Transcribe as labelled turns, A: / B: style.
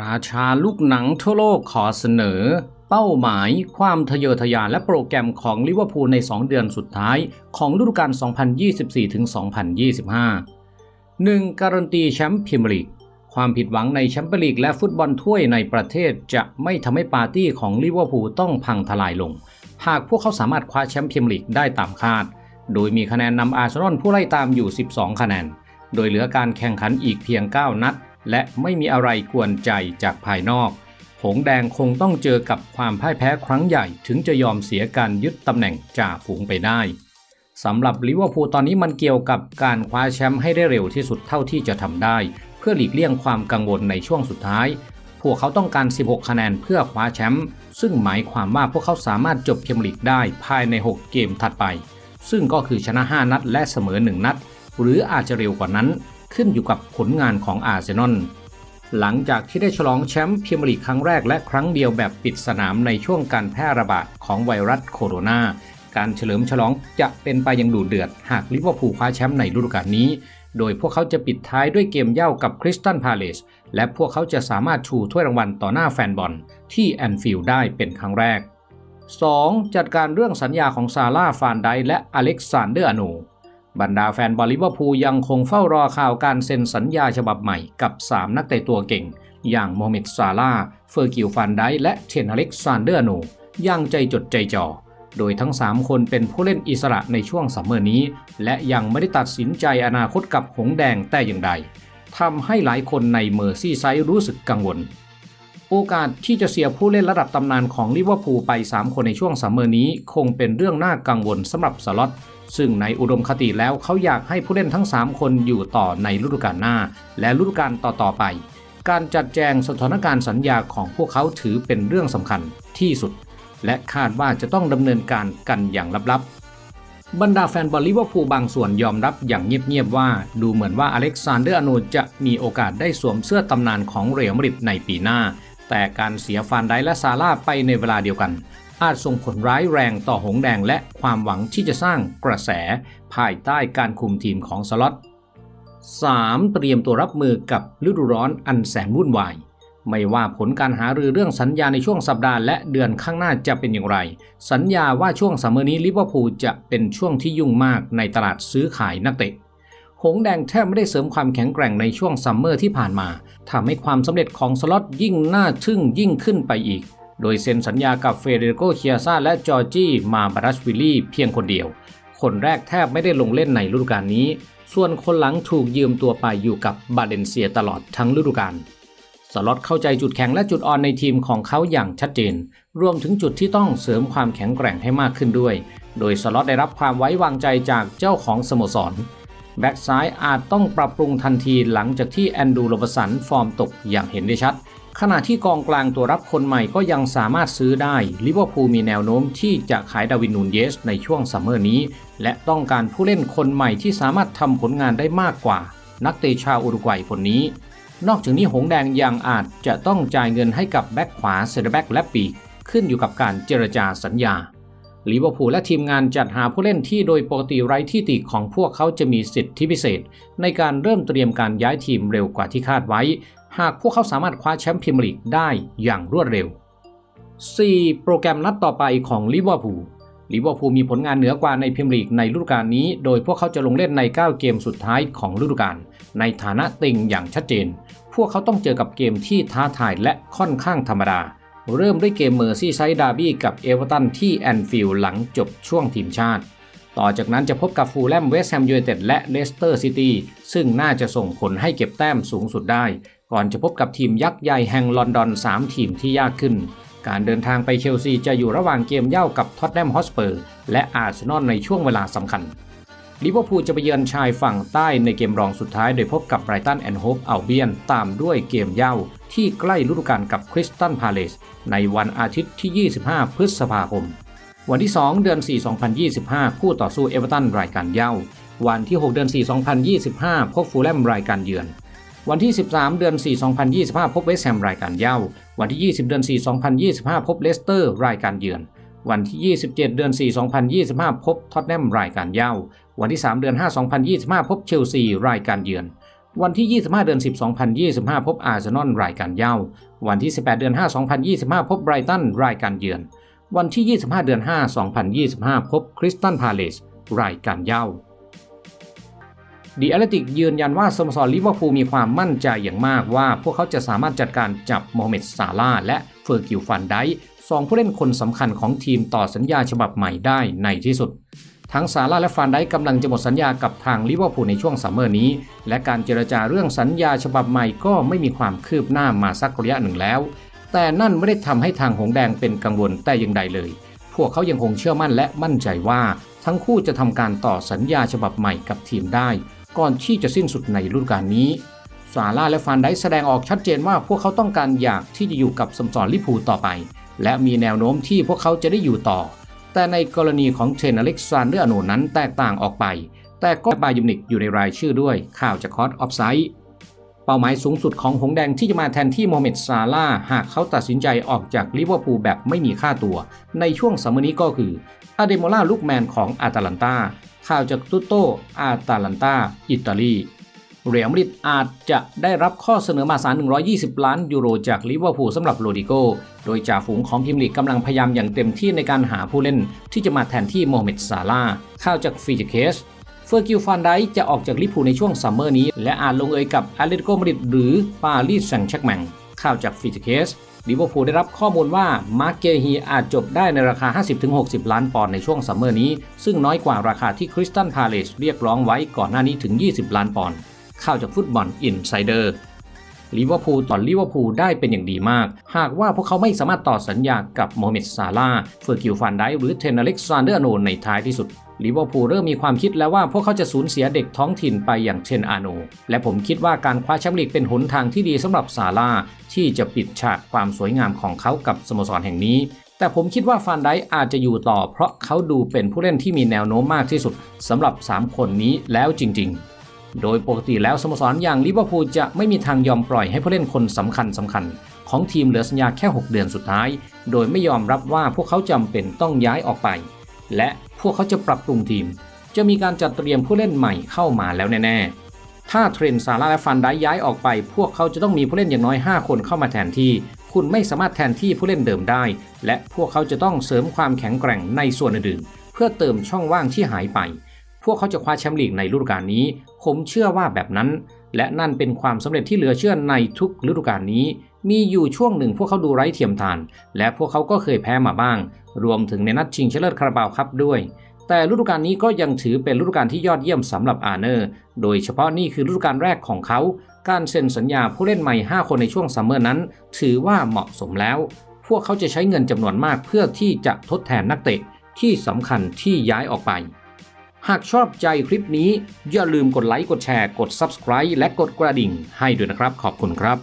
A: ราชาลูกหนังทั่วโลกขอเสนอ เป้าหมายความทะเยอทะยานและโปรแกรมของลิเวอร์พูลใน 2 เดือนสุดท้าย ของฤดูกาล 2024-2025 1. การันตีแชมป์พรีเมียร์ลีก ความผิดหวังในแชมเปี้ยนลีกและฟุตบอลถ้วยในประเทศจะไม่ทำให้ปาร์ตี้ของลิเวอร์พูลต้องพังทลายลง หากพวกเขาสามารถคว้าแชมป์พรีเมียร์ลีกได้ตามคาด โดยมีคะแนนนำอาร์เซนอลผู้ไล่ตามอยู่ 12 คะแนน โดยเหลือการแข่งขันอีกเพียง 9 นัด และไม่มีอะไรกวนใจจากภายนอก หงแดงคงต้องเจอกับความพ่ายแพ้ครั้งใหญ่ถึงจะยอมเสียการยึดตำแหน่งจ่าฝูงไปได้สำหรับลิเวอร์พูลตอนนี้มันเกี่ยวกับการคว้าแชมป์ให้ได้เร็วที่สุดเท่าที่จะทำได้ เพื่อหลีกเลี่ยงความกังวลในช่วงสุดท้าย พวกเขาต้องการ 16 คะแนนเพื่อคว้าแชมป์ซึ่งหมายความว่าพวกเขาสามารถจบพรีเมียร์ลีกได้ภายใน 6 เกมถัดไป ซึ่งก็คือชนะ 5 นัดและเสมอ 1 นัด หรืออาจจะเร็วกว่านั้น ขึ้นอยู่กับผลงานของอาร์เซนอลหลังจากที่ได้ฉลองแชมป์พรีเมียร์ลีกครั้งแรกและครั้งเดียวแบบปิดสนามในช่วงการแพร่ระบาดของไวรัสโคโรนา การเฉลิมฉลองจะเป็นไปอย่างดุเดือด หากลิเวอร์พูลคว้าแชมป์ในฤดูกาลนี้ โดยพวกเขาจะปิดท้ายด้วยเกมเย่ากับคริสตันพาเลสและพวกเขาจะสามารถชูถ้วยรางวัลต่อหน้าแฟนบอลที่แอนฟิลด์ได้เป็นครั้งแรก 2. จัดการเรื่องสัญญาของซาร่าฟานไดและอเล็กซานเดอร์อโน บรรดาแฟนบอลลิเวอร์พูลยังคงเฝ้ารอข่าวการเซ็นสัญญาฉบับใหม่กับ 3 นักเตะตัวเก่ง อย่างโมเมดซาร่าเฟอร์กิลฟานไดและเทนอเล็กซานเดอร์โนย่างใจจดใจจ่อโดยทั้ง 3 คนเป็นผู้เล่นอิสระในช่วงซัมเมอร์นี้ และยังไม่ได้ตัดสินใจอนาคตกับหงแดงแต่อย่างใดทำให้หลายคนในเมอร์ซี่ไซด์รู้สึกกังวล โอกาสที่จะเสียผู้เล่นระดับตำนานของลิเวอร์พูลไป 3 คนในช่วงซัมเมอร์นี้ คงเป็นเรื่องน่ากังวลสำหรับสล็อต ซึ่งในอุดมคติแล้วเขาอยากให้ผู้เล่นทั้ง 3 คนอยู่ต่อในฤดูกาลหน้า และฤดูกาลต่อๆไป การจัดแจงสถานการณ์สัญญาของพวกเขาถือเป็นเรื่องสำคัญที่สุด และคาดว่าจะต้องดำเนินการกันอย่างลับๆ บรรดาแฟนบอลลิเวอร์พูลบางส่วนยอมรับอย่างเงียบๆว่า ดูเหมือนว่าอเล็กซานเดอร์อโนจะมีโอกาสได้สวมเสื้อตำนานของเรอัลมาดริดในปีหน้า แต่การเสียฟานไดและซาร่าไปในเวลาเดียวกัน อาจส่งผลร้ายแรงต่อหงแดงและความหวังที่จะสร้างกระแสภายใต้การคุมทีมของสล็อต 3. เตรียมตัวรับมือกับฤดูร้อนอันแสนวุ่นวาย ไม่ว่าผลการหารือเรื่องสัญญาในช่วงสัปดาห์และเดือนข้างหน้าจะเป็นอย่างไร สัญญาว่าช่วงซัมเมอร์นี้ลิเวอร์พูลจะเป็นช่วงที่ยุ่งมากในตลาดซื้อขายนักเตะหงแดงแทบไม่ได้เสริมความแข็งแกร่งในช่วงซัมเมอร์ที่ผ่านมาทำให้ความสำเร็จของสล็อตยิ่งน่าทึ่งยิ่งขึ้นไปอีก โดยเซ็นสัญญากับเฟเดริโกเคียซาและจอร์จี้มาบารัชวิลลี่เพียงคนเดียว คนแรกแทบไม่ได้ลงเล่นในฤดูกาลนี้ ส่วนคนหลังถูกยืมตัวไปอยู่กับบาเลนเซียตลอดทั้งฤดูกาลสล็อตเข้าใจจุดแข็งและจุดอ่อนในทีมของเขาอย่างชัดเจน รวมถึงจุดที่ต้องเสริมความแข็งแกร่งให้มากขึ้นด้วย โดยสล็อตได้รับความไว้วางใจจากเจ้าของสโมสร แบ็กซ้ายอาจต้องปรับปรุงทันทีหลังจากที่แอนดูโรบสันฟอร์มตกอย่างเห็นได้ชัด ขณะที่กองกลางตัวรับคนใหม่ก็ยังสามารถซื้อได้ลิเวอร์พูลมีแนวโน้มที่จะขายดาวินนูนเยสในช่วงซัมเมอร์นี้ และต้องการผู้เล่นคนใหม่ที่สามารถทำผลงานได้มากกว่า นักเตะชาวอุรุกวัยคนนี้ นอกจากนี้หงแดงยังอาจจะต้องจ่ายเงินให้กับแบ็กขวาเซนเตอร์แบ็กและปีกขึ้นอยู่กับการเจรจาสัญญาลิเวอร์พูลและทีมงานจัดหาผู้เล่นที่โดยปกติไร้ที่ติของพวกเขาจะมีสิทธิพิเศษ ในการเริ่มเตรียมการย้ายทีมเร็วกว่าที่คาดไว้ หากพวกเขาสามารถคว้าแชมป์พรีเมียร์ลีกได้อย่างรวดเร็ว 4. โปรแกรมนัดต่อไปของลิเวอร์พูลลิเวอร์พูลมีผลงานเหนือกว่าในพรีเมียร์ลีกในฤดูกาลนี้ โดยพวกเขาจะลงเล่นใน 9 เกมสุดท้ายของฤดูกาลในฐานะติงอย่างชัดเจน พวกเขาต้องเจอกับเกมที่ท้าทายและค่อนข้างธรรมดา เริ่มด้วยเกมเมอร์ซี่ไซด์ดาร์บี้กับเอเวอร์ตันที่แอนฟิลด์หลังจบช่วงทีมชาติ ต่อจากนั้นจะพบกับฟูลแลมเวสต์แฮมยูไนเต็ดและเลสเตอร์ซิตี้ซึ่งน่าจะส่งผลให้เก็บแต้มสูงสุดได้ ก่อนจะพบกับทีมยักษ์ใหญ่แห่งลอนดอน 3 ทีมที่ยากขึ้น การเดินทางไปเชลซีจะอยู่ระหว่างเกมเย่ากับท็อตแนมฮอสเปอร์และอาร์เซนอลในช่วงเวลาสำคัญลิเวอร์พูลจะไปเยือนชายฝั่งใต้ในเกมรองสุดท้าย โดยพบกับไบรตันแอนด์โฮปอัลเบียนตามด้วยเกมเย่าที่ใกล้ฤดูกาลกับคริสตันพาเลสในวันอาทิตย์ที่ 25 พฤษภาคม วันที่ 2 เดือน 4 2025 คู่ต่อสู้เอเวอร์ตันรายการเย่า วันที่ 6 เดือน 4 2025 พบฟูลแลมรายการเยือน วันที่ 13 เดือน 4 2025 พบเวสต์แฮมรายการเย่าวันที่ 20 เดือน 4 2025 พบเลสเตอร์รายการเยือน วันที่ 27 เดือน 4 2025 พบท็อตแนมรายการเย่าวันที่ 3 เดือน 5 2025 พบเชลซีรายการเยือน วันที่ 25 เดือน 10 2025 พบอาร์เซนอลรายการเย้า วันที่ 18 เดือน 5 2025 พบไบรตันรายการเยือน วันที่ 25 เดือน 5 2025 พบคริสตันพาเลสรายการเย้า ดีแอตเลติกยืนยันว่าสโมสรลิเวอร์พูลมีความมั่นใจอย่างมากว่า พวกเขาจะสามารถจัดการจับโมฮัมเหม็ดซาลาห์และเฟอร์กิลฟันไดสองผู้เล่นคนสำคัญของทีมต่อสัญญาฉบับใหม่ได้ในที่สุด ทั้งซาร่าและฟานไดกำลังจะหมดสัญญากับทางลิเวอร์พูลในช่วงซัมเมอร์นี้ และการเจรจาเรื่องสัญญาฉบับใหม่ก็ไม่มีความคืบหน้ามาสักระยะหนึ่งแล้ว แต่นั่นไม่ได้ทำให้ทางหงแดงเป็นกังวลแต่อย่างใดเลยพวกเขายังคงเชื่อมั่นและมั่นใจว่า ทั้งคู่จะทำการต่อสัญญาฉบับใหม่กับทีมได้ ก่อนที่จะสิ้นสุดในฤดูกาลนี้ซาร่าและฟานไดแสดงออกชัดเจนว่าพวกเขาต้องการอยากที่จะอยู่กับสมสรลิพูต่อไป และมีแนวโน้มที่พวกเขาจะได้อยู่ต่อ แต่ในกรณีของเทนอเล็กซานเดอร์อโนนั้นแตกต่างออกไป แต่ก็บายูนิกอยู่ในรายชื่อด้วยข่าวจากคอร์สออฟไซด์เป้าหมายสูงสุดของหงแดงที่จะมาแทนที่โมฮัมเหม็ดซาลาหากเขาตัดสินใจออกจากลิเวอร์พูลแบบไม่มีค่าตัว ในช่วงซัมมอนี้ก็คืออาเดโมล่าลูกแมนของอาตาลันตา ข่าวจากตุโตอาตาลันตาอิตาลีเรียลมาดริดอาจจะได้รับข้อเสนอมาสาร 120 ล้านยูโรจากลิเวอร์พูลสำหรับโรดิโก โดยจ่าฝูงของพรีเมียร์ลีกกำลังพยายามอย่างเต็มที่ในการหาผู้เล่นที่จะมาแทนที่โมฮัมเหม็ดซาลาข่าวจากฟีเจเคสเฟอร์กิลฟันไดจะออกจากลิเวอร์พูลในช่วงซัมเมอร์นี้ และอาจลงเอยกับอตเลติโกมาดริดหรือปารีสแซงต์แชร์กแมงข่าวจากฟีเจเคส ลิเวอร์พูลได้รับข้อมูลว่ามาร์เกฮีอาจจบได้ในราคา 50-60 ล้านปอนด์ในช่วงซัมเมอร์นี้ ซึ่งน้อยกว่าราคาที่คริสตันพาเลสเรียกร้องไว้ก่อนหน้านี้ถึง 20 ล้านปอนด์ข่าวจากฟุตบอลอินไซเดอร์ลิเวอร์พูลต่อลิเวอร์พูลได้เป็นอย่างดีมาก หากว่าพวกเขาไม่สามารถต่อสัญญากับโมฮัมเหม็ดซาลาเฟอร์กิลฟันไดหรือเทนอเล็กซานเดอร์โนในท้ายที่สุด ลิเวอร์พูลเริ่มมีความคิดแล้วว่าพวกเขาจะสูญเสียเด็กท้องถิ่นไปอย่างเชนอาโน และผมคิดว่าการคว้าแชมป์ลีกเป็นหนทางที่ดีสำหรับซาลาที่จะปิดฉากความสวยงามของเขากับสโมสรแห่งนี้ แต่ผมคิดว่าฟานไดค์อาจจะอยู่ต่อ เพราะเขาดูเป็นผู้เล่นที่มีแนวโน้มมากที่สุดสำหรับ 3 คนนี้แล้วจริง ๆโดยปกติแล้วสโมสรอย่างลิเวอร์พูลจะไม่มีทางยอมปล่อยให้ผู้เล่นคนสำคัญสำคัญ ของทีมเหลือสัญญาแค่ 6 เดือนสุดท้าย โดยไม่ยอมรับว่าพวกเขาจำเป็นต้องย้ายออกไป และพวกเขาจะปรับปรุงทีม จะมีการจัดเตรียมผู้เล่นใหม่เข้ามาแล้วแน่ๆ ถ้าเทรนซาร่าและฟันได้ย้ายออกไป พวกเขาจะต้องมีผู้เล่นอย่างน้อย 5 คนเข้ามาแทนที่ คุณไม่สามารถแทนที่ผู้เล่นเดิมได้ และพวกเขาจะต้องเสริมความแข็งแกร่งในส่วนอื่นๆ เพื่อเติมช่องว่างที่หายไป พวกเขาจะคว้าแชมป์ลีกในฤดูกาลนี้ ผมเชื่อว่าแบบนั้น และนั่นเป็นความสำเร็จที่เหลือเชื่อในทุกฤดูกาลนี้ มีอยู่ช่วงหนึ่งพวกเขาดูไร้เทียมทาน และพวกเขาก็เคยแพ้มาบ้าง รวมถึงในนัดชิงชนะเลิศคาราบาวครับด้วย แต่ฤดูกาลนี้ก็ยังถือเป็นฤดูกาลที่ยอดเยี่ยมสำหรับอาเนอร์ โดยเฉพาะนี่คือฤดูกาลแรกของเขา การเซ็นสัญญาผู้เล่นใหม่ 5 คนในช่วงซัมเมอร์นั้น ถือว่าเหมาะสมแล้ว พวกเขาจะใช้เงินจำนวนมากเพื่อที่จะทดแทนนักเตะที่สำคัญที่ย้ายออกไปหากชอบใจคลิปนี้ อย่าลืมกดไลค์ กดแชร์ กด Subscribe และกดกระดิ่งให้ด้วยนะครับ ขอบคุณครับ